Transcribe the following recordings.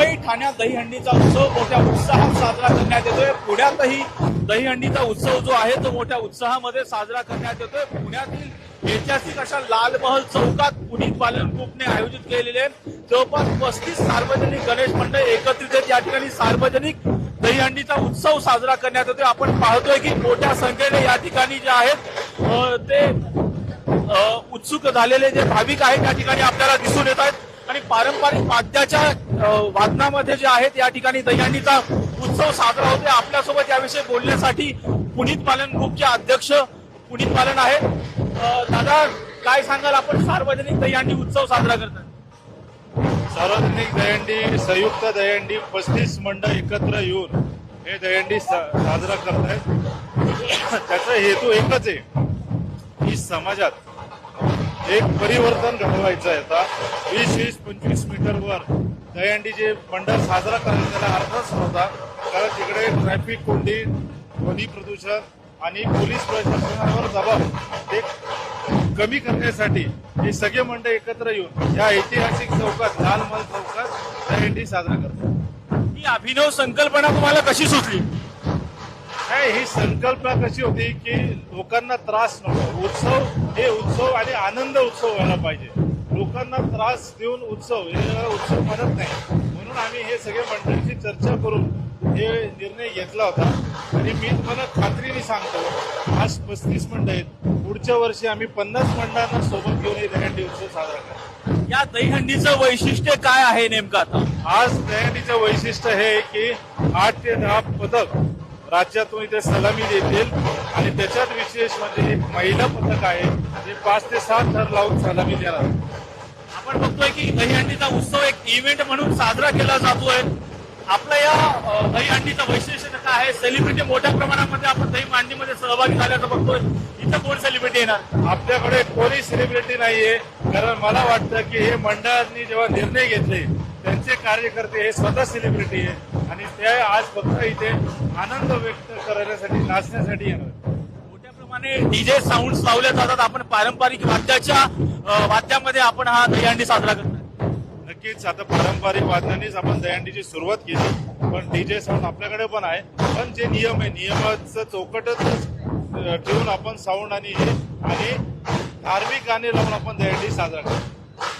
मुंबई ठाण्यात दहीहंडीचा उत्सव मोठ्या उत्साहात साजरा करण्यात येतोय. पुण्यातही दहीहंडीचा उत्सव जो आहे तो मोठ्या उत्साहामध्ये साजरा करण्यात येतोय. पुण्यातील ऐतिहासिक अशा लालमहल चौकात पुनीत बालन ग्रुपने आयोजित केलेले जवळपास पस्तीस सार्वजनिक गणेश मंडळ एकत्रित आहेत. या ठिकाणी सार्वजनिक दहीहंडीचा उत्सव साजरा करण्यात येतोय. आपण पाहतोय की मोठ्या संख्येने या ठिकाणी जे आहेत ते उत्सुक झालेले जे भाविक आहेत त्या ठिकाणी आपल्याला दिसून येत आहेत. आणि पारंपरिक वाद्याच्या वादनामध्ये जे आहेत या ठिकाणी दहीहंडीचा उत्सव साजरा होते आपल्यासोबत याविषयी बोलण्यासाठी पुनीत पालन ग्रुपचे अध्यक्ष पुनीत पालन आहेत. दादा काय सांगाल आपण? सार्वजनिक दहीहंडी उत्सव साजरा करतात. सार्वजनिक दहीहंडी संयुक्त दहीहंडी पस्तीस मंडळ एकत्र येऊन हे दहीहंडी सा- साजरा करत आहेत त्याचा हेतू एकच आहे की समाजात एक परिवर्तन घडवायचं आहे आता. वीस वीस पंचवीस मीटरवर दहीहंडी जे मंडळ साजरा करायचा त्याला अर्थच नव्हता कारण तिकडे ट्रॅफिक कोंडी ध्वनी प्रदूषण आणि पोलीस प्रशासनावर दबाव ते कमी करण्यासाठी हे सगळे मंडळ एकत्र येऊन या ऐतिहासिक चौकात लाल महल चौकात दहीहंडी साजरा करतात. ही अभिनव संकल्पना तुम्हाला कशी सुचली? काय ही संकल्पना कशी होती की लोकांना त्रास नको उत्सव हे उत्सव आणि आनंद उत्सव व्हायला पाहिजे. लोकांना त्रास देऊन उत्सव हे उत्सव म्हणत नाही. म्हणून आम्ही हे सगळे मंडळींची चर्चा करून हे निर्णय घेतला होता. आणि मी तुम्हाला खात्रीने सांगतो आज पस्तीस मंडळ आहेत. पुढच्या वर्षी आम्ही पन्नास मंडळांना सोबत घेऊन हे दहीहंडी उत्सव साजरा करतो या दहीहंडीचं वैशिष्ट्य काय आहे नेमकं आता? आज दहीहंडीचं वैशिष्ट्य हे की आठ ते दहा पथक राज्यातून इथे सलामी देतील. आणि त्याच्यात विशेष म्हणजे एक महिला पथक आहे जे पाच ते सात थर लावून सलामी देणार आपण बघतोय की दहीहंडीचा उत्सव एक इव्हेंट म्हणून साजरा केला जातोय. आपल्या या दहीहंडीचं वैशिष्ट्य काय आहे? सेलिब्रिटी मोठ्या प्रमाणामध्ये आपण दहीहंडीमध्ये सहभागी झाल्याचं बघतोय. इथं कोण सेलिब्रिटी येणार? आपल्याकडे कोणी सेलिब्रिटी नाहीये. कारण मला वाटतं की हे मंडळांनी जेव्हा निर्णय घेतले त्यांचे कार्यकर्ते हे स्वतः सेलिब्रिटी आहे. आणि ते आज फक्त इथे आनंद व्यक्त करण्यासाठी नाचण्यासाठी येणार. मोठ्या प्रमाणे डीजे साऊंड लावले जातात आपण पारंपरिक वाद्याच्या वाद्यामध्ये आपण हा दहीहंडी साजरा करतो नक्कीच आता पारंपरिक वादनानेच आपण दहीहंडीची सुरुवात केली. पण डीजे साऊंड आपल्याकडे पण आहे. पण जे नियम आहे नियमाचं चौकटच ठेवून आपण साऊंड आणि हे आणि धार्मिक गाणे लावून आपण दहीहंडी साजरा करतो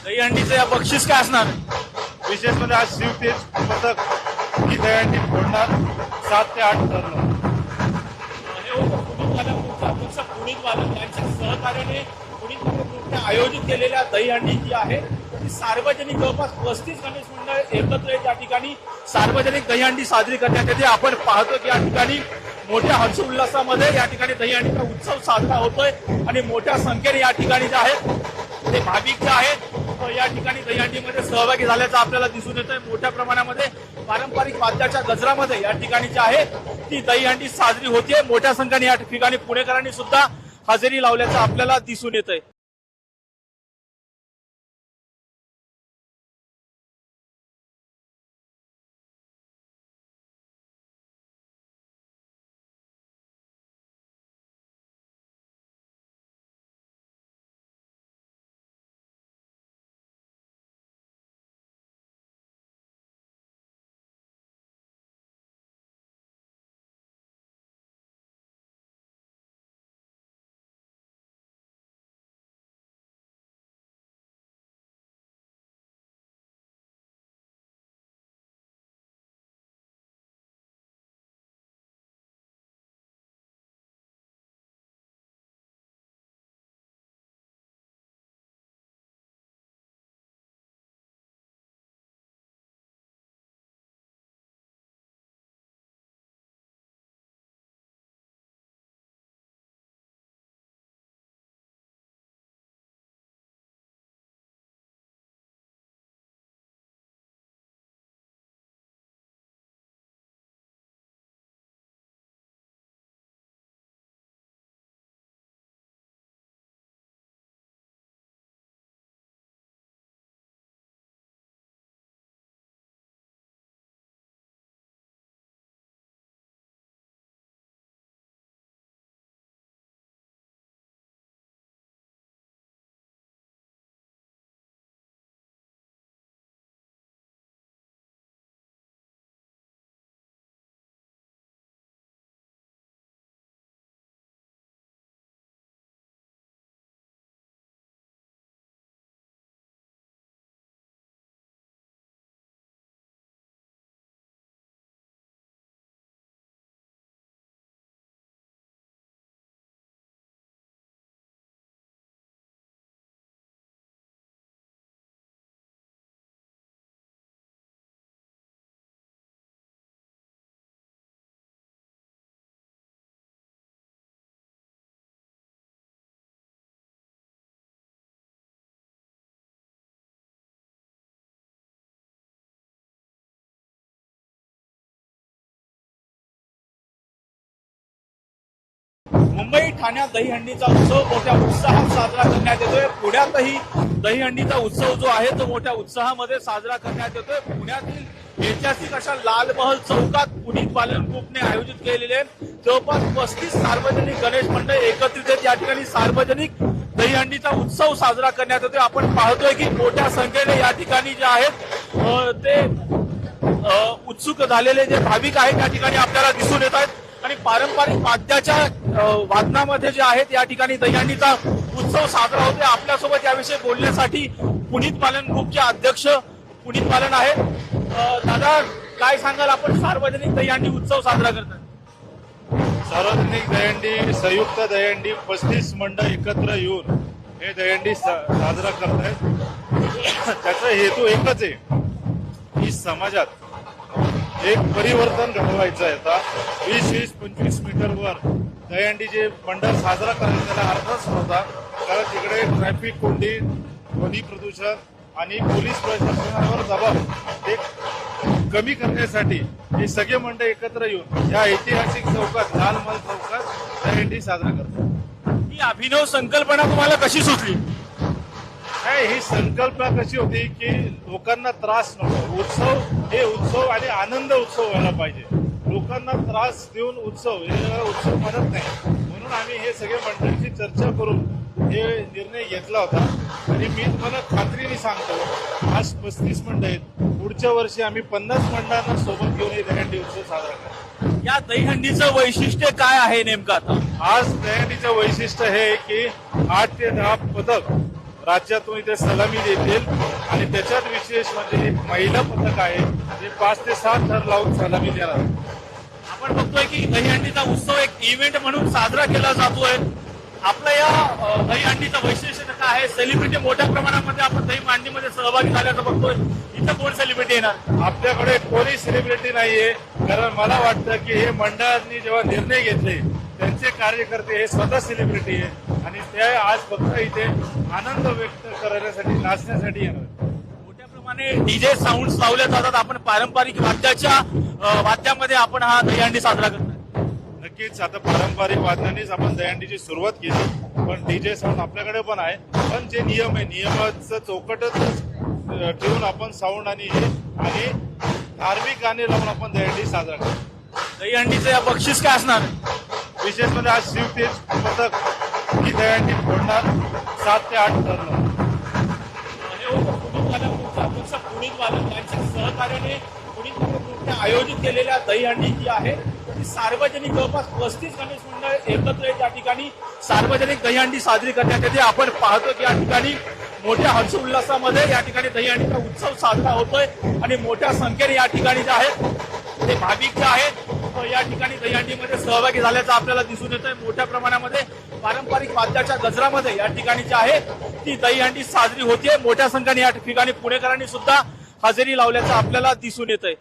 दहीहंडीचं या बक्षीस काय असणार? विशेष म्हणजे आज शिवतेज पथक ही दहीहंडी फोडणार. सात ते आठ ठरलं हे होतं यांच्या सहकार्याने पुनीत आयोजित केलेल्या दहीहंडी जी आहे ती सार्वजनिक जवळपास पस्तीस गणेश मंडळ एकत्र येत या ठिकाणी सार्वजनिक दहीहंडी साजरी करण्यात येते. आपण पाहतो की या ठिकाणी मोठ्या हर्षोल्लासामध्ये या ठिकाणी दहीहंडीचा उत्सव साजरा होतोय आणि मोठ्या संख्येने या ठिकाणी जे आहेत ते भाविक जे आहेत या ठिकाणी दहीहंडीमध्ये सहभागी झाल्याचं आपल्याला दिसून येतंय. मोठ्या प्रमाणामध्ये पारंपरिक वाद्याच्या गजरामध्ये या ठिकाणी जे आहे ती दहीहंडी साजरी होतीये. मोठ्या संख्येने या ठिकाणी पुणेकरांनी सुद्धा हजेरी लावल्याचं आपल्याला दिसून येतंय. मुंबई ठाण्यात दहीहंडीचा उत्सव मोठ्या उत्साहात साजरा करण्यात येतोय. पुण्यातही दहीहंडीचा उत्सव जो आहे तो मोठ्या उत्साहामध्ये साजरा करण्यात येतोय. पुण्यातील ऐतिहासिक अशा लालमहल चौकात पुनीत बालन ग्रुपने आयोजित केलेले जवळपास पस्तीस सार्वजनिक गणेश मंडळ एकत्रित आहेत या ठिकाणी सार्वजनिक दहीहंडीचा उत्सव साजरा करण्यात येतोय. आपण पाहतोय की मोठ्या संख्येने या ठिकाणी जे आहेत ते उत्सुक झालेले जे भाविक आहेत त्या ठिकाणी आपल्याला दिसून येत आहेत. आणि पारंपरिक वाद्याच्या वादनामध्ये जे आहेत या ठिकाणी दहीहंडीचा उत्सव साजरा होते आपल्यासोबत याविषयी बोलण्यासाठी पुनीत पालन ग्रुपचे अध्यक्ष पुनीत पालन आहेत. दादा काय सांगाल आपण? सार्वजनिक दहीहंडी उत्सव साजरा करतात. सार्वजनिक दहीहंडी संयुक्त दहीहंडी पस्तीस मंडळ एकत्र येऊन हे दहीहंडी साजरा साजरा करतायत. त्याचा हेतू एकच आहे की समाजात एक परिवर्तन घडवायचं आहे आता. वीस वीस पंचवीस मीटरवर दहीहंडी जे मंडळ साजरा करायचा त्याला अर्थच नव्हता कारण तिकडे ट्रॅफिक कोंडी ध्वनी प्रदूषण आणि पोलीस प्रशासनावर दबाव ते कमी करण्यासाठी हे सगळे मंडळ एकत्र येऊन या ऐतिहासिक चौकात लाल महल चौकात दहीहंडी साजरा करतात. ही अभिनव संकल्पना तुम्हाला कशी सुचली काय ही संकल्पना कशी होती की लोकांना त्रास नको? उत्सव हे उत्सव आणि आनंद उत्सव व्हायला पाहिजे. लोकांना त्रास देऊन उत्सव हे उत्सव म्हणत नाही. म्हणून आम्ही हे सगळे मंडळींची चर्चा करून हे निर्णय घेतला होता. आणि मी तुम्हाला खात्रीने सांगतो आज पस्तीस मंडळ आहेत. पुढच्या वर्षी आम्ही पन्नास मंडळांना सोबत घेऊन हे दहीहंडी उत्सव साजरा करतो या दहीहंडीचं वैशिष्ट्य काय आहे नेमकं आता? आज दहीहंडीचं वैशिष्ट्य हे की आठ ते दहा पथक राज्यातून इथे सलामी देतील. आणि त्याच्यात विशेष म्हणजे एक महिला पथक आहे जे पाच ते सात थर लावून सलामी देणार आपण बघतोय की दहीहंडीचा उत्सव एक इव्हेंट म्हणून साजरा केला जातोय. आपल्या या दहीहंडीचं वैशिष्ट्य काय आहे? सेलिब्रिटी मोठ्या प्रमाणामध्ये आपण दही मांडणीमध्ये सहभागी झाल्याचं बघतोय. इथं कोण सेलिब्रिटी येणार? आपल्याकडे कोणी सेलिब्रिटी नाहीये. कारण मला वाटतं की हे मंडळांनी जेव्हा निर्णय घेतले त्यांचे कार्यकर्ते हे स्वतः सेलिब्रिटी आहे आणि ते आज फक्त इथे आनंद व्यक्त करण्यासाठी नाचण्यासाठी येणार मोठ्या प्रमाणे डीजे साऊंड लावले जातात आपण पारंपरिक वाद्याच्या वाद्यामध्ये आपण हा दहीहंडी साजरा करतो नक्कीच आता पारंपरिक वादनानेच आपण दहीहंडीची सुरुवात केली पण डीजे साऊंड आपल्याकडे पण आहे. पण जे नियम आहे नियमाचं चौकटच ठेवून आपण साऊंड आणि हे आणि धार्मिक गाणे लावून आपण दहीहंडी साजरा करतो दहीहंडीचं या बक्षीस काय असणार? विशेष म्हणजे आज शिवतेज पथक ही दहीहंडी फोडणार. सात ते आठ ठरणार हो, यांच्या सहकार्याने आयोजित केलेल्या दहीहंडी जी आहे ती सार्वजनिक जवळपास पस्तीस गणेश मंडळ एकत्र आहे या ठिकाणी. सार्वजनिक दहीहंडी साजरी करण्यात येते. आपण पाहतो की या ठिकाणी मोठ्या हर्षोल्लासामध्ये या ठिकाणी दहीहंडीचा उत्सव साजरा होतोय आणि मोठ्या संख्येने या ठिकाणी जे आहेत ते भाविक जे आहेत या ठिकाणी दहीहंडीमध्ये सहभागी झाल्याचं आपल्याला दिसून येतंय. मोठ्या प्रमाणामध्ये पारंपरिक वाद्याच्या गजरामध्ये या ठिकाणी जी आहे ती दहीहंडी साजरी होतीये. मोठ्या संख्येने या ठिकाणी पुणेकरांनी सुद्धा हजेरी लावल्याचं आपल्याला दिसून येतंय.